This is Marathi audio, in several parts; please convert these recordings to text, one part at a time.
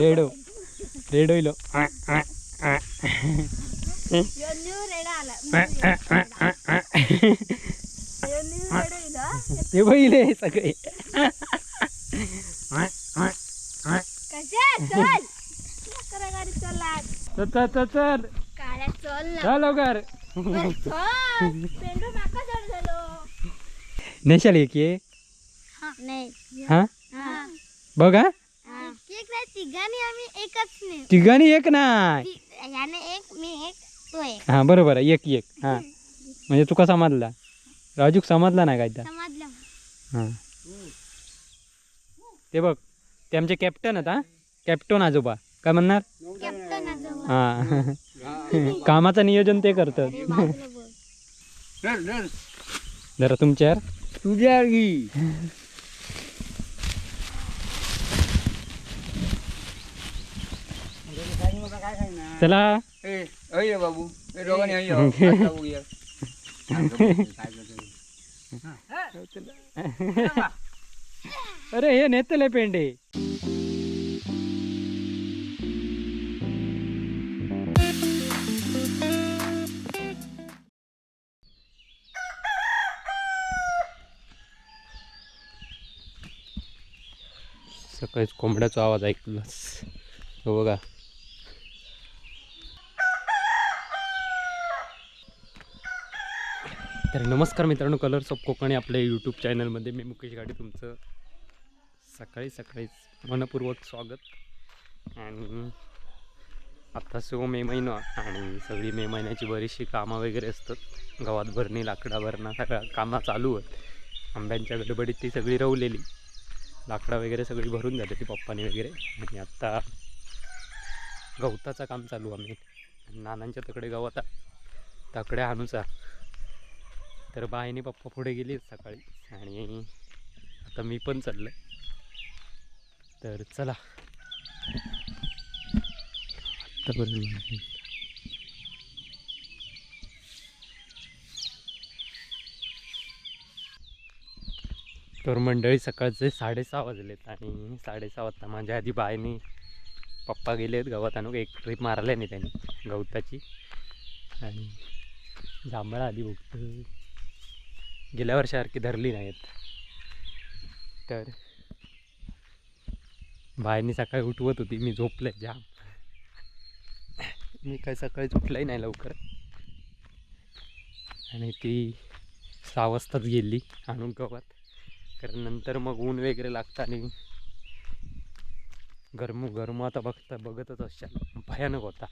रेडो. रेडो इलो. हे बघिले सगळे. चल. करा गाडी चला लवकर. नेशाल एक ये. हा. बघ हा. तिघांनी आम्ही एकच नाही. तिघांनी एक नाही? ती- याने एक मी एक तो एक. हा बरोबर आहे. एक एक. हा. म्हणजे तुका समजला? राजूक समजला नाही काय त्या? समजलं. हा. ते बघ ते आमचे कॅप्टन आहेत हा. कॅप्टन आजोबा. काय म्हणणार? कॅप्टन आजोबा. हा. कामाचं नियोजन ते करतात. जरा तुमच्यावर. तुझ्या घी. चला. ए अय बाबू. ए दोघांनी अय. बघूया. अरे हे नेतले पेंडे. सकाळीच कोंबड्याचा आवाज ऐकलास. हो बघा. तर नमस्कार मित्रांनो कलर्स ऑफ कोकणी आपल्या यूट्यूब चॅनलमध्ये मी मुकेश गाडी तुमचं सकाळी सकाळीच मनपूर्वक स्वागत. आणि आत्ता सो मे महिना आणि सगळी मे महिन्याची बरीचशी कामं वगैरे असतात. गवात भरणी लाकडा भरणं सगळ्या कामं चालू आहेत. आंब्यांच्या गडबडीत ती सगळी रवलेली. लाकडा वगैरे सगळी भरून जाते ती पप्पानी वगैरे. आणि आत्ता गवताचं काम चालू आम्ही नानांच्या तकडे गवता तकडे आणूचा. तर बाईने पप्पा पुढे गेली सकाळी. आणि आता मी पण चाललं तर चला. आत्तापर्यंत तर मंडळी सकाळचे साडेसहा वाजलेत आणि साडेसहा वाजता माझ्या आधी बायने पप्पा गेलेत गवत आणून एक ट्रिप मारल्या नाही त्यांनी गवताची. आणि जांभळा आधी बघतो गेल्या वर्षासारखी धरली नाहीत. तर बायांनी सकाळी उठवत होती मी झोपले जाम. मी काय सकाळी उठलंही नाही लवकर. आणि ती सहा वाजताच गेली आणून गवत. कारण नंतर मग ऊन वगैरे लागतं आणि गरम गरम आता बघता बघतच असाल भयानक होता.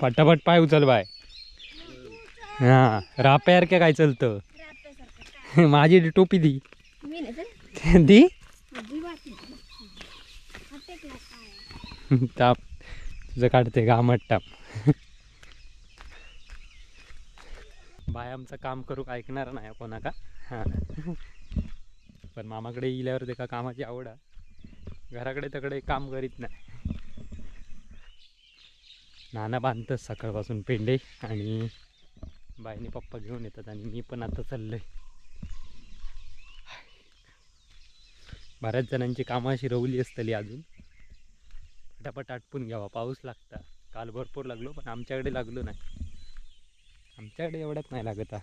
पटापट पाय उचल बाय हा राप्यासारख्या काय चलतं? माझी टोपी दी. दी? ताप. तुझं काढते गामट टाप बाय आमचं काम करू ऐकणार नाही कोणा का हां. पण मामाकडे इल्यावर ते का कामाची आवड आहे. घराकडे तकडे काम करीत नाही. नाना बांधतच सकाळपासून पेंडे आणि बाईने पप्पा घेऊन येतात आणि मी पण आता चाललोय. बऱ्याच जणांची कामं अशी रवली असतली अजून. पटापट आटपून घ्यावा पाऊस लागता. काल भरपूर लागलो पण आमच्याकडे लागलो नाही. आमच्याकडे एवढ्यात नाही लागत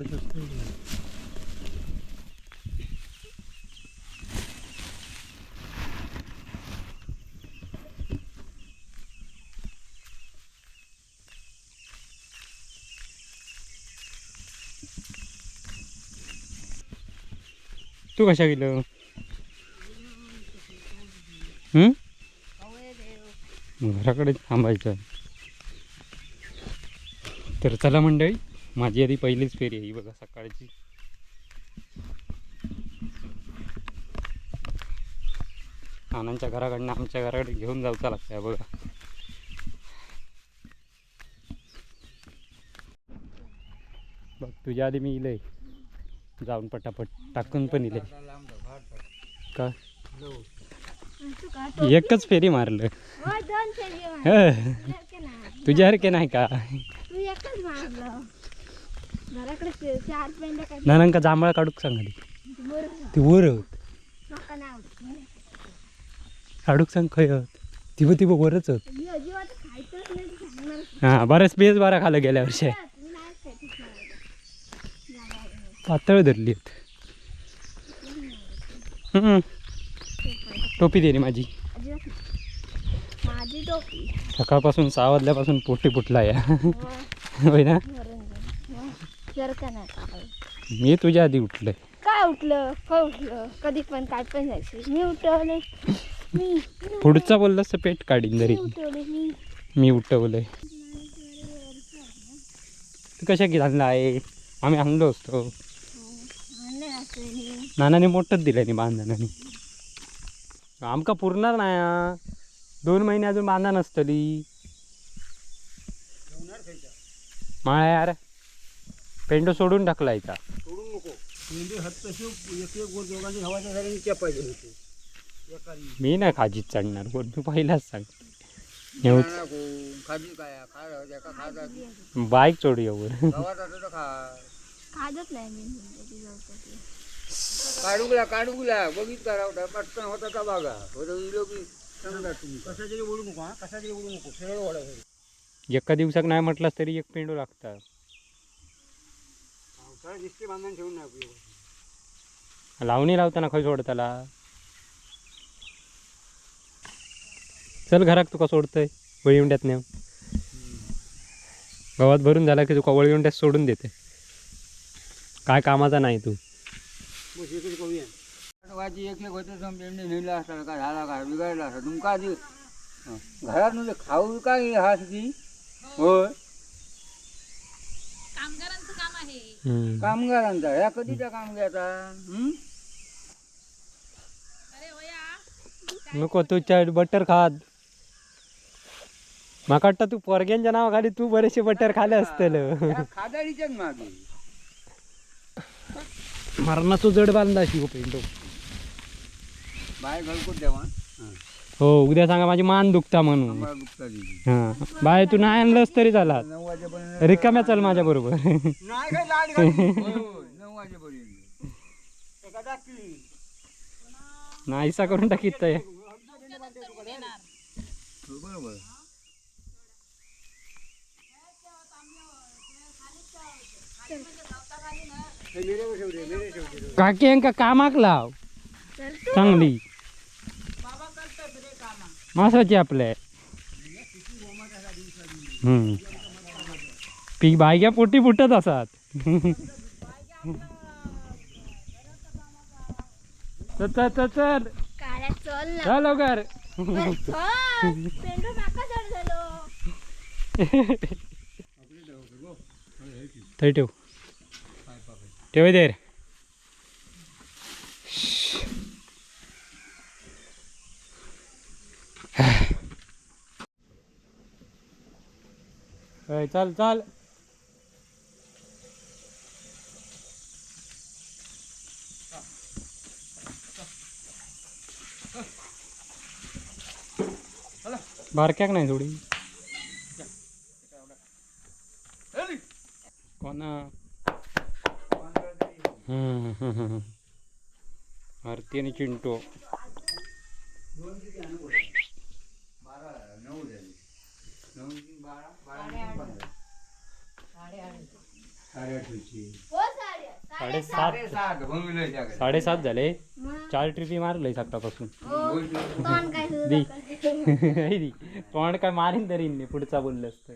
हा. तू कशा गेलो? घराकडे थांबायचं. तर चला मंडळी. माझी आधी पहिलीच फेरी आहे ही बघा सकाळची. आनंदच्या घराकडनं आमच्या घराकडे घेऊन जाऊचा लागतं बघा. बघ तुझ्या आधी मी इलंय जाऊन पटापट टाकून पण इले. का? एकच फेरी मारलं. तुझ्यासारखे नाही. का? नानांका जांभळा काढूक सांग बरोबर ती वर होत. काढूक सांग खय होत. ती ती वरच होत. ते हा बरेच बेस बारा खाल्लं गेल्या वर्षी. पातळ धरली हम्म. टोपी दे रे माझी. सकाळपासून सहा वाजल्यापासून पोटी फुटला या व होय ना? वरण व जर का नाही. मी तुझ्या आधी उठलंय. काय उठलं? काय उठलं. कधी पण काय पण जायचं. मी उठवले. मी पुढचा बोललास तर पेट काढीन जरी. उठवले. मी. मी उठवलंय तू कशा की आणला आहे? आम्ही आणलो असतो. आणले असं नानाने मोठंच दिलं नाही बांधणाने आमका पुरणार नाही हा. दोन महिने अजून बांधा नसतली. माळा यार. पेंडो सोडून टाकला इथं. सोडून नको. हात एक दोघांची हवाच्या होते. मी नाही खाजीत चढणार कोण तू पहिलाच सांग खाजी काय? खा बाईक चोड येऊ. गावात असं तर खा. खाजत नाही मी. म्हणते जाऊ ते काढूगला. काढूगला बघितला रावता पटकन होता का बागा? होतं इलो की समजा तुम्ही. कशाचे ओढू नको हा? ओढू नको? सरळ एका दिवसाक नाही म्हटलास तरी एक पेंडो लागतात पावसाळ्यात दिसते बांधून ठेवून नाही उपयोग लावणी लावताना खय सोडताला चल घरात तुका सोडतंय वळीवंड्यात नेव गावात भरून झाला की तुका वळीवंड्यात सोडून देते. काय कामाचा नाही तू. वाजी एक एक होते सम पेंडे नेला असता का झाला का बिघडला असता तुमका आधी. घरात म्हणजे खाऊ काय हा ती? होय हम्म. कामगारांचा ह्या कधीचा कामगारचा? हं? नको तू च बटर खात. माका वाटतं तू पोरग्यांच्या नावाखाली तू बरेचसे बटर खाले असतील. खादाडीच्याच मागे. मरणाचं जड बांधला शिव पेंडो बाय घरकुट देवा? हं. उद्या सांगा माझी मान दुखता म्हणून. आम्हाला दुखता दिली हा. बाय तू नाही आणलंस तरी चाला. नऊ वाजेपर्यंत रिकाम्या चल माझ्या बरोबर नाही काय. होय, नऊ वाजेपर्यंत. नाहीसा करून टाकीत आहे हो, बरोबर. काकी यांका कामाक लाव. चांगली. मासाची हम्म. पीक बायग्या पोटी फुटत असतात. चल चल चल चल. लवकर. थंय ठेव. ठेव देर होय, चल चाल बारक्याक नाही थोडी कोणा? हम्म, हम्म, हम्म. आरती आणि चिंटो बारा नऊ झाली नऊ तीन बारा बारा तीन पंधरा साडेआठची हो साड्या साडेसात. साडेसात भंगलं जागा साडेसात झाले. चार ट्रिपी मारलंय सकाळपासून. हो, तोंड काय तुझं दी. दाखवते. नाही दी. तोंड काय मारीन तरी नाही पुढचा बोललं असतं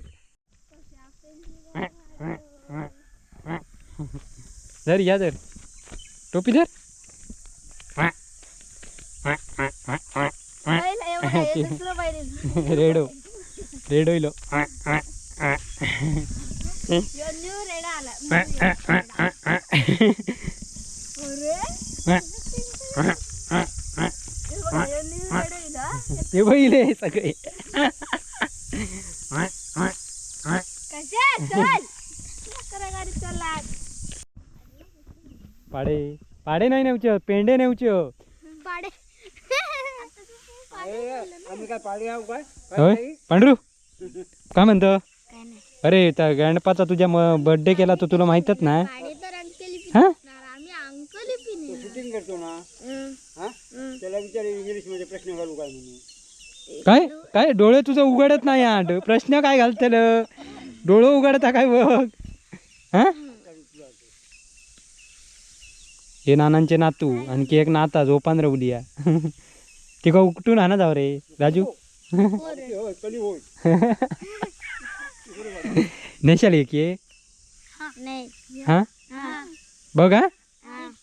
धर या धर. टोपी पाहिजे. रेडो रेडो इलो ते सगळे करा गाडी चला पाडे. पाडे नाही नेवच पेंडे आहो होय? पांढरू? काय म्हणतो? अरे त्या गणपाचा तुझ्या बर्थडे केला तो तुला माहितच ना? पाडे तर अंकली हा? आम्ही अंकली पिणे शूटिंग करतो ना? हा? त्याला विचार इंग्लिशमध्ये प्रश्न घालू काय काय? काय? डोळे तुझं उघडत नाही आठ प्रश्न काय घालतेल? डोळं उघडता काय बघ? हा? हे नानांचे नातू आणखी एक नाता झोपान रवलिया ते का उकटून आणा जाव रे राजू? होय? कली होय? नेशाल एक ये नाही. हा? बघ. हा.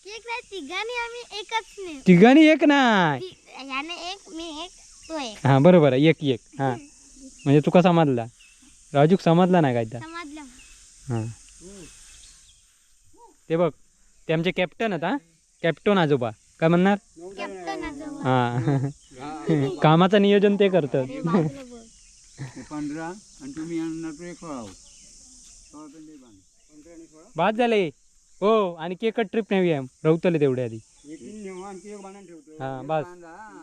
एक नाही तिघांनी आम्ही एकच नाही तिघांनी एक नाही. ती- याने एक मी एक तो एक. हा बरोबर आहे. एक एक. हा. म्हणजे तुका समजला. राजूक समजला नाही काय त्या समजलं. हा. ते बघ ते आमचे कॅप्टन आता कॅप्टन आजोबा. काय म्हणणार? कॅप्टन आजोबा. हा. कामाचं नियोजन ते करतात. हे पंधरा आणि तुम्ही आणणार तो एक सोळा सोळा पण लई बांध. पंधरा आणि सोळा? बाद झाले. हो आणि केकट ट्रिप नेऊया रवतले तेवढे आधी. एक तीन नेऊ आणखी एक बांधून ठेवतो. हा बस.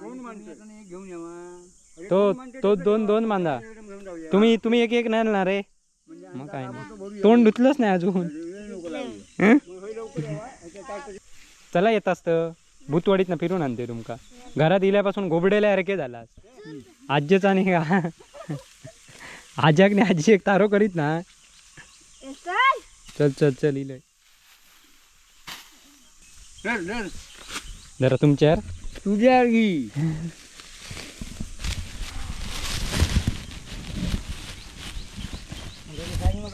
दोन माणसं एक घेऊन यावा. तो तो दोन दोन बांधा. एकदम घेऊन जाऊया. तुम्ही तुम्ही एक एक नाही आणणार रे. म्हणजे मग काय तो नाही. तोंड धुतलंच नाही अजून. वेळ नको लागू. हं? मग होय लवकर यावा. याच्या ताटाची- चला येत असतं. भूतवाडीत फिरून आणते तुमका. घरात इल्यापासून घोबडेला सारखे झालास. आज्यचा आणि का आज्याकने आजी एक तारो करीत ना. चल चल चल चल इलय. जरा तुमच्यावर तुझ्या घी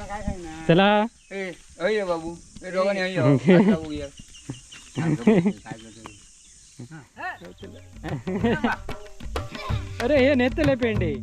काय खायना चला. ए अय बाबू. हो. अरे हे नेतले पेंडे.